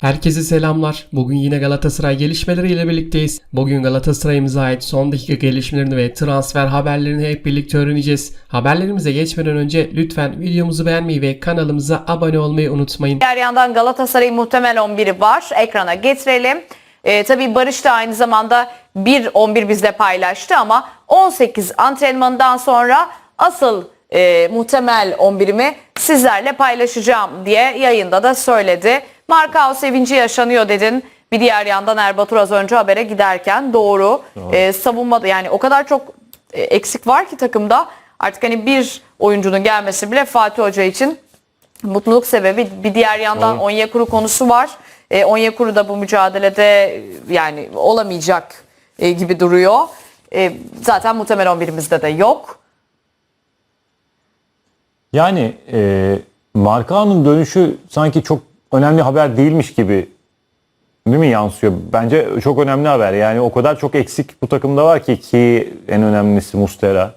Herkese selamlar. Bugün yine Galatasaray gelişmeleriyle birlikteyiz. Bugün Galatasaray'ımıza ait son dakika gelişmelerini ve transfer haberlerini hep birlikte öğreneceğiz. Haberlerimize geçmeden önce lütfen videomuzu beğenmeyi ve kanalımıza abone olmayı unutmayın. Diğer yandan Galatasaray'ın muhtemel 11'i var. Ekrana getirelim. Ee, tabii Barış da aynı zamanda bir 11 bizle paylaştı ama 18 antrenmanından sonra asıl e, muhtemel 11'imi sizlerle paylaşacağım diye yayında da söyledi. Markao sevinci yaşanıyor dedin. Bir diğer yandan Erbatur az önce habere giderken doğru, Ee, savunmada yani o kadar çok e, eksik var ki takımda artık hani bir oyuncunun gelmesi bile Fatih Hoca için mutluluk sebebi. Bir diğer yandan Doğru. Onyekuru konusu var. E, Onyekuru da bu mücadelede e, yani olamayacak e, gibi duruyor. E, zaten muhtemel 11'imizde de yok. Yani e, Markao'nun dönüşü sanki çok önemli haber değilmiş gibi değil mi yansıyor? Bence çok önemli haber. Yani o kadar çok eksik bu takımda var ki ki en önemlisi Muslera.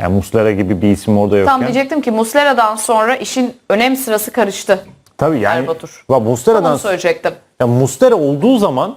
Yani Muslera gibi bir isim orada yokken. Tam diyecektim ki Muslera'dan sonra işin önem sırası karıştı. Tabii yani Erbatur. Tam Muslera'dan onu söyleyecektim. Ya Muslera olduğu zaman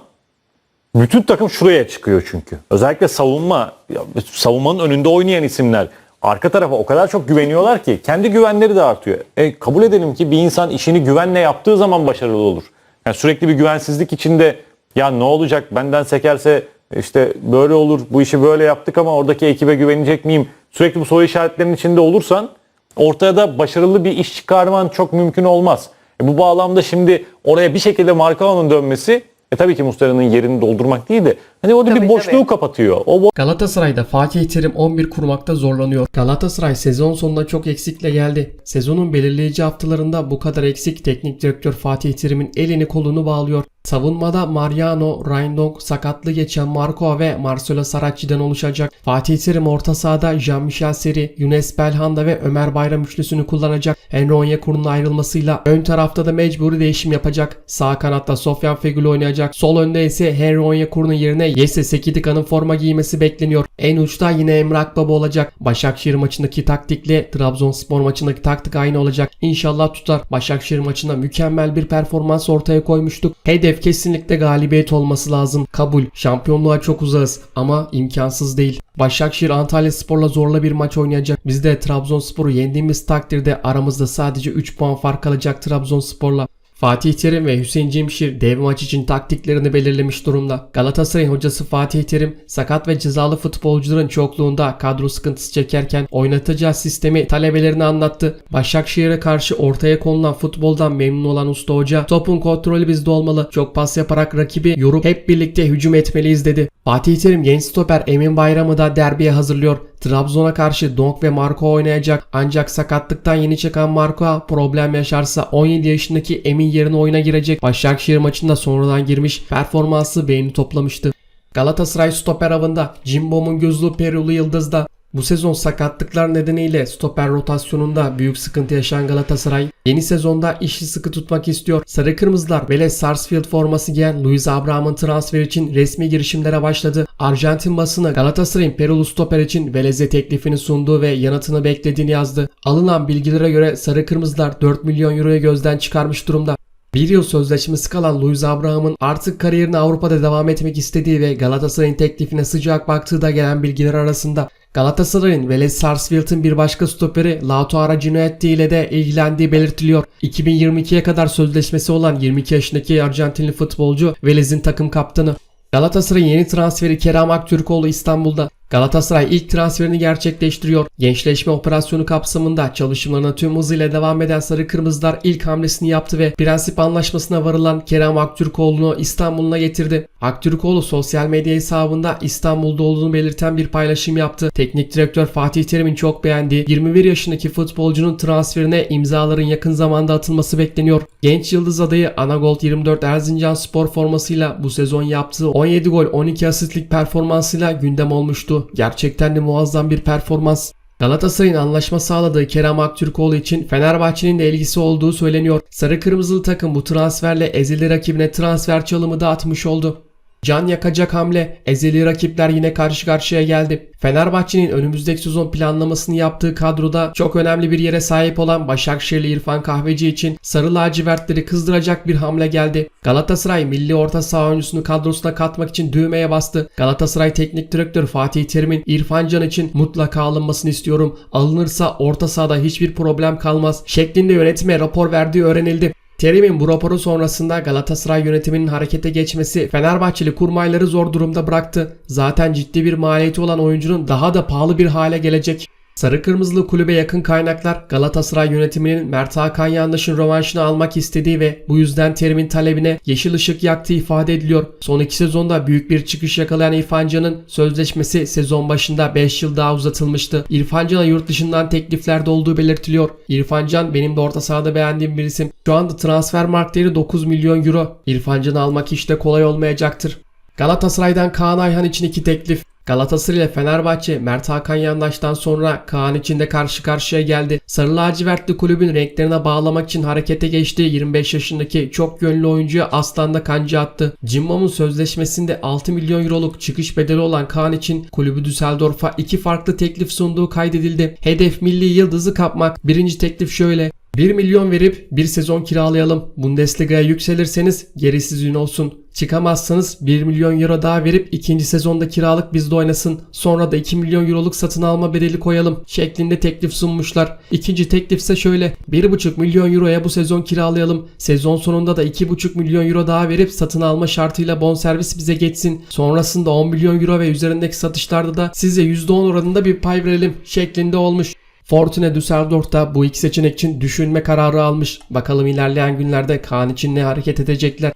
bütün takım şuraya çıkıyor çünkü. Özellikle savunma, ya savunmanın önünde oynayan isimler arka tarafa o kadar çok güveniyorlar ki kendi güvenleri de artıyor. E, kabul edelim ki bir insan işini güvenle yaptığı zaman başarılı olur. Yani sürekli bir güvensizlik içinde ya ne olacak benden sekerse işte böyle olur bu işi böyle yaptık ama oradaki ekibe güvenecek miyim? Sürekli bu soru işaretlerinin içinde olursan ortaya da başarılı bir iş çıkarman çok mümkün olmaz. E bu bağlamda şimdi oraya bir şekilde Markao'nun dönmesi e tabii ki Muslera'nın yerini doldurmak değil de hani orada Tabii, bir boşluğu tabii. kapatıyor. O Galatasaray'da Fatih Terim 11 kurmakta zorlanıyor. Galatasaray sezon sonunda çok eksikle geldi. Sezonun belirleyici haftalarında bu kadar eksik teknik direktör Fatih Terim'in elini kolunu bağlıyor. Savunmada Mariano, Rindong, sakatlı geçen Marco ve Marcelo Saracchi'den oluşacak. Fatih Terim orta sahada Jean-Michel Seri, Younes Belhanda ve Ömer Bayram üçlüsünü kullanacak. Enre Onyekuru'nun ayrılmasıyla ön tarafta da mecburi değişim yapacak. Sağ kanatta Sofyan Fegül oynayacak. Sol önde ise Henry Onyekuru'nun yerine Yese Sekidika'nın forma giymesi bekleniyor. En uçta yine Emre Akbaba olacak. Başakşehir maçındaki taktikle Trabzonspor maçındaki taktik aynı olacak. İnşallah tutar. Başakşehir maçında mükemmel bir performans ortaya koymuştuk. Hedef kesinlikle galibiyet olması lazım. Kabul. Şampiyonluğa çok uzağız ama imkansız değil. Başakşehir Antalya Spor'la zorla bir maç oynayacak. Biz de Trabzonspor'u yendiğimiz takdirde aramızda sadece 3 puan fark kalacak Trabzonspor'la. Fatih Terim ve Hüseyin Cemşir dev maç için taktiklerini belirlemiş durumda. Galatasaray'ın hocası Fatih Terim sakat ve cezalı futbolcuların çokluğunda kadro sıkıntısı çekerken oynatacağı sistemi talebelerine anlattı. Başakşehir'e karşı ortaya konulan futboldan memnun olan usta hoca topun kontrolü bizde olmalı. Çok pas yaparak rakibi yorup hep birlikte hücum etmeliyiz dedi. Fatih Terim genç stoper Emin Bayram'ı da derbiye hazırlıyor. Trabzon'a karşı Donk ve Marco oynayacak ancak sakatlıktan yeni çıkan Marco problem yaşarsa 17 yaşındaki Emin yerine oyuna girecek. Başakşehir maçında sonradan girmiş performansı beğeni toplamıştı. Galatasaray stoper avında Cimbom'un gözlü Perulu Yıldız'da bu sezon sakatlıklar nedeniyle stoper rotasyonunda büyük sıkıntı yaşayan Galatasaray yeni sezonda işi sıkı tutmak istiyor. Sarı Kırmızılar Vélez Sarsfield forması giyen Luis Abraham'ın transfer için resmi girişimlere başladı. Arjantin basını Galatasaray'ın Perulu stoper için Vélez'e teklifini sunduğu ve yanıtını beklediğini yazdı. Alınan bilgilere göre Sarı Kırmızılar 4 milyon euroya gözden çıkarmış durumda. Bir yıl sözleşmesi kalan Luis Abraham'ın artık kariyerine Avrupa'da devam etmek istediği ve Galatasaray'ın teklifine sıcak baktığı da gelen bilgiler arasında. Galatasaray'ın Vélez Sarsfield'ın bir başka stoperi Lautaro Ginoetti ile de ilgilendiği belirtiliyor. 2022'ye kadar sözleşmesi olan 22 yaşındaki Arjantinli futbolcu Vélez'in takım kaptanı. Galatasaray'ın yeni transferi Kerem Aktürkoğlu İstanbul'da. Galatasaray ilk transferini gerçekleştiriyor. Gençleşme operasyonu kapsamında çalışmalarına tüm hızıyla devam eden Sarı Kırmızılar ilk hamlesini yaptı ve prensip anlaşmasına varılan Kerem Aktürkoğlu'nu İstanbul'una getirdi. Aktürkoğlu sosyal medya hesabında İstanbul'da olduğunu belirten bir paylaşım yaptı. Teknik direktör Fatih Terim'in çok beğendiği 21 yaşındaki futbolcunun transferine imzaların yakın zamanda atılması bekleniyor. Genç yıldız adayı Anagold 24 Erzincan spor formasıyla bu sezon yaptığı 17 gol 12 asistlik performansıyla gündem olmuştu. Gerçekten de muazzam bir performans. Galatasaray'ın anlaşma sağladığı Kerem Aktürkoğlu için Fenerbahçe'nin de ilgisi olduğu söyleniyor. Sarı Kırmızılı takım bu transferle ezeli rakibine transfer çalımı da atmış oldu. Can yakacak hamle. Ezeli rakipler yine karşı karşıya geldi. Fenerbahçe'nin önümüzdeki sezon planlamasını yaptığı kadroda çok önemli bir yere sahip olan Başakşehirli İrfan Kahveci için sarı lacivertleri kızdıracak bir hamle geldi. Galatasaray milli orta saha oyuncusunu kadrosuna katmak için düğmeye bastı. Galatasaray Teknik Direktörü Fatih Terim'in İrfan Can için mutlaka alınmasını istiyorum. Alınırsa orta sahada hiçbir problem kalmaz şeklinde yönetime rapor verdiği öğrenildi. Terim'in bu raporu sonrasında Galatasaray yönetiminin harekete geçmesi Fenerbahçeli kurmayları zor durumda bıraktı. Zaten ciddi bir maliyeti olan oyuncunun daha da pahalı bir hale gelecek. Sarı Kırmızılı kulübe yakın kaynaklar Galatasaray yönetiminin Mert Hakan Yandaş'ın rövanşını almak istediği ve bu yüzden Terim'in talebine yeşil ışık yaktığı ifade ediliyor. Son iki sezonda büyük bir çıkış yakalayan İrfan Can'ın sözleşmesi sezon başında 5 yıl daha uzatılmıştı. İrfan Can'a yurt dışından tekliflerde olduğu belirtiliyor. İrfan Can benim de orta sahada beğendiğim bir isim. Şu anda transfer mark değeri 9 milyon euro. İrfan Can'ı almak de kolay olmayacaktır. Galatasaray'dan Kaan Ayhan için iki teklif. Galatasaray ile Fenerbahçe Mert Hakan Yandaş'tan sonra Kaan için de karşı karşıya geldi. Sarı lacivertli kulübün renklerine bağlamak için harekete geçti. 25 yaşındaki çok yönlü oyuncuya Aslan'da kanca attı. Cimbom'un sözleşmesinde 6 milyon euroluk çıkış bedeli olan Kaan için kulübü Düsseldorf'a iki farklı teklif sunduğu kaydedildi. Hedef milli yıldızı kapmak. Birinci teklif şöyle. 1 milyon verip bir sezon kiralayalım. Bundesliga'ya yükselirseniz gerisi sizin olsun. Çıkamazsanız 1 milyon euro daha verip ikinci sezonda kiralık bizde oynasın. Sonra da 2 milyon euroluk satın alma bedeli koyalım şeklinde teklif sunmuşlar. İkinci teklif ise şöyle. 1,5 milyon euroya bu sezon kiralayalım. Sezon sonunda da 2,5 milyon euro daha verip satın alma şartıyla bonservis bize geçsin. Sonrasında 10 milyon euro ve üzerindeki satışlarda da size %10 oranında bir pay verelim şeklinde olmuş. Fortuna Düsseldorf da bu iki seçenek için düşünme kararı almış. Bakalım ilerleyen günlerde Kaan için ne hareket edecekler.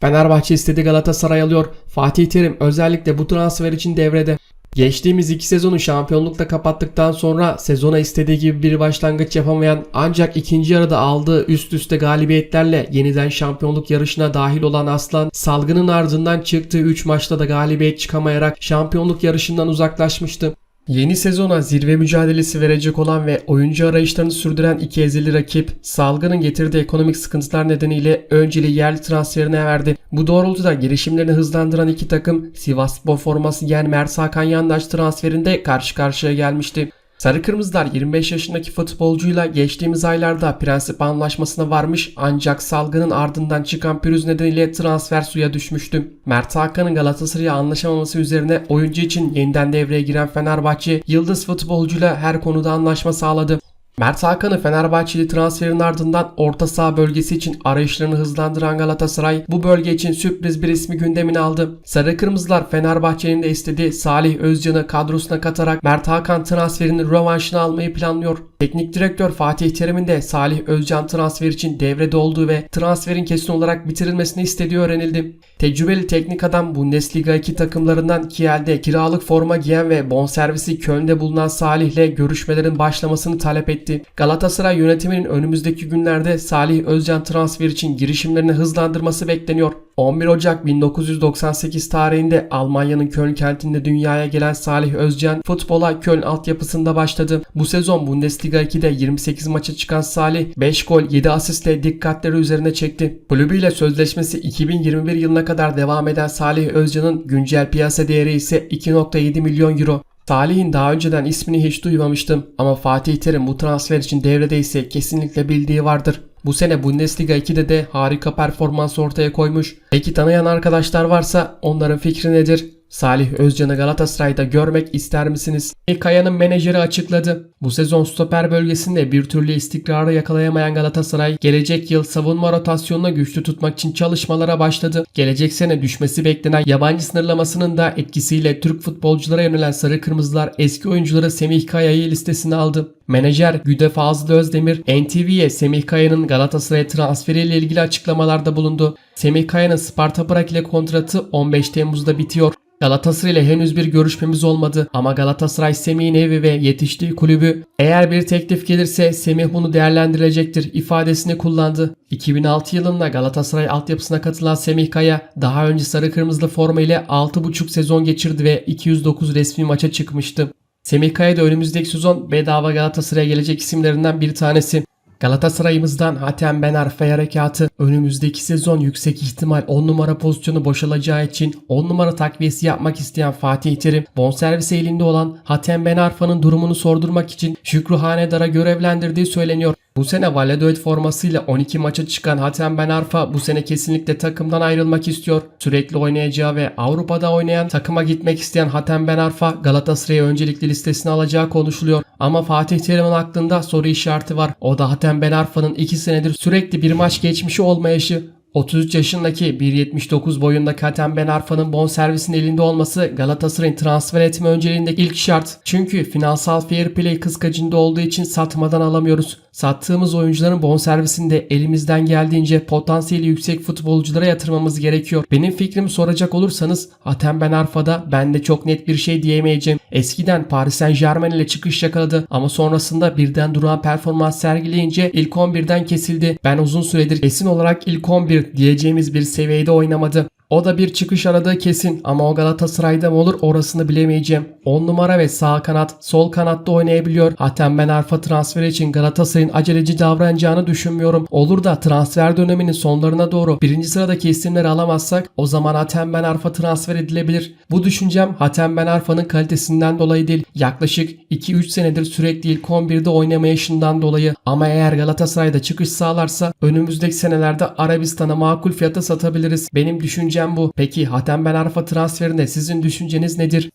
Fenerbahçe istedi Galatasaray alıyor. Fatih Terim özellikle bu transfer için devrede. Geçtiğimiz iki sezonu şampiyonlukla kapattıktan sonra sezona istediği gibi bir başlangıç yapamayan ancak ikinci yarıda aldığı üst üste galibiyetlerle yeniden şampiyonluk yarışına dahil olan Aslan salgının ardından çıktığı 3 maçta da galibiyet çıkamayarak şampiyonluk yarışından uzaklaşmıştı. Yeni sezona zirve mücadelesi verecek olan ve oyuncu arayışlarını sürdüren iki ezeli rakip salgının getirdiği ekonomik sıkıntılar nedeniyle önceliği yerli transferine verdi. Bu doğrultuda girişimlerini hızlandıran iki takım Sivasspor forması giyen Mert Hakan Yandaş transferinde karşı karşıya gelmişti. Sarı Kırmızılar 25 yaşındaki futbolcuyla geçtiğimiz aylarda prensip anlaşmasına varmış ancak salgının ardından çıkan pürüz nedeniyle transfer suya düşmüştü. Mert Hakan'ın Galatasaray'a anlaşamaması üzerine oyuncu için yeniden devreye giren Fenerbahçe yıldız futbolcuyla her konuda anlaşma sağladı. Mert Hakan'ı Fenerbahçeli transferin ardından orta saha bölgesi için arayışlarını hızlandıran Galatasaray bu bölge için sürpriz bir ismi gündemine aldı. Sarı Kırmızılar Fenerbahçe'nin de istediği Salih Özcan'ı kadrosuna katarak Mert Hakan transferinin rövanşını almayı planlıyor. Teknik direktör Fatih Terim'in de Salih Özcan transfer için devrede olduğu ve transferin kesin olarak bitirilmesini istediği öğrenildi. Tecrübeli teknik adam Bundesliga 2 takımlarından Kiel'de kiralık forma giyen ve bonservisi Köln'de bulunan Salih'le görüşmelerin başlamasını talep etti. Galatasaray yönetiminin önümüzdeki günlerde Salih Özcan transfer için girişimlerini hızlandırması bekleniyor. 11 Ocak 1998 tarihinde Almanya'nın Köln kentinde dünyaya gelen Salih Özcan futbola Köln altyapısında başladı. Bu sezon Bundesliga 2'de 28 maça çıkan Salih 5 gol 7 asistle dikkatleri üzerine çekti. Kulübüyle sözleşmesi 2021 yılına kadar devam eden Salih Özcan'ın güncel piyasa değeri ise 2.7 milyon euro. Salih'in daha önceden ismini hiç duymamıştım ama Fatih Terim bu transfer için devredeyse kesinlikle bildiği vardır. Bu sene Bundesliga 2'de de harika performans ortaya koymuş. Peki tanıyan arkadaşlar varsa onların fikri nedir? Salih Özcan'ı Galatasaray'da görmek ister misiniz? Kaya'nın menajeri açıkladı. Bu sezon stoper bölgesinde bir türlü istikrarı yakalayamayan Galatasaray gelecek yıl savunma rotasyonuna güçlü tutmak için çalışmalara başladı. Gelecek sene düşmesi beklenen yabancı sınırlamasının da etkisiyle Türk futbolculara yönelen Sarı Kırmızılar eski oyuncuları Semih Kaya'yı listesine aldı. Menajer Güde Fazıl Özdemir NTV'ye Semih Kaya'nın Galatasaray transferiyle ilgili açıklamalarda bulundu. Semih Kaya'nın Sparta Prag ile kontratı 15 Temmuz'da bitiyor. Galatasaray ile henüz bir görüşmemiz olmadı ama Galatasaray Semih'in evi ve yetiştiği kulübü eğer bir teklif gelirse Semih bunu değerlendirecektir ifadesini kullandı. 2006 yılında Galatasaray altyapısına katılan Semih Kaya daha önce sarı kırmızılı forma ile 6,5 sezon geçirdi ve 209 resmi maça çıkmıştı. Semih Kaya da önümüzdeki sezon bedava Galatasaray'a gelecek isimlerinden bir tanesi. Galatasaray'ımızdan Hatem Ben Arfa harekatı önümüzdeki sezon yüksek ihtimal 10 numara pozisyonu boşalacağı için 10 numara takviyesi yapmak isteyen Fatih Terim bonservis elinde olan Hatem Ben Arfa'nın durumunu sordurmak için Şükrü Hanedar'a görevlendirdiği söyleniyor. Bu sene Valladolid formasıyla 12 maça çıkan Hatem Ben Arfa bu sene kesinlikle takımdan ayrılmak istiyor. Sürekli oynayacağı ve Avrupa'da oynayan takıma gitmek isteyen Hatem Ben Arfa Galatasaray'ı öncelikli listesine alacağı konuşuluyor. Ama Fatih Terim'in aklında soru işareti var. O da Hatem Ben Arfa'nın 2 senedir sürekli bir maç geçmişi olmayışı. 33 yaşındaki 1.79 boyunda Hatem Ben Arfa'nın bonservisin elinde olması Galatasaray'ın transfer etme önceliğindeki ilk şart. Çünkü finansal fair play kıskacında olduğu için satmadan alamıyoruz. Sattığımız oyuncuların bonservisinde elimizden geldiğince potansiyeli yüksek futbolculara yatırmamız gerekiyor. Benim fikrimi soracak olursanız Hatem Ben Arfa'da ben de çok net bir şey diyemeyeceğim. Eskiden Paris Saint Germain ile çıkış yakaladı ama sonrasında birden duran performans sergileyince ilk 11'den kesildi. Ben uzun süredir kesin olarak ilk 11 diyeceğimiz bir seviyede oynamadı. O da bir çıkış aradığı kesin ama o Galatasaray'da mı olur orasını bilemeyeceğim. 10 numara ve sağ kanat, sol kanatta oynayabiliyor. Hatem ben Arfa transferi için Galatasaray'ın aceleci davranacağını düşünmüyorum. Olur da transfer döneminin sonlarına doğru birinci sıradaki isimleri alamazsak o zaman Hatem ben Arfa transfer edilebilir. Bu düşüncem Hatem ben Arfa'nın kalitesinden dolayı değil. Yaklaşık 2-3 senedir sürekli ilk 11'de oynamayışından dolayı ama eğer Galatasaray'da çıkış sağlarsa önümüzdeki senelerde Arabistan'a makul fiyata satabiliriz. Benim düşüncem bu. Peki Hatem Ben Arfa transferinde sizin düşünceniz nedir?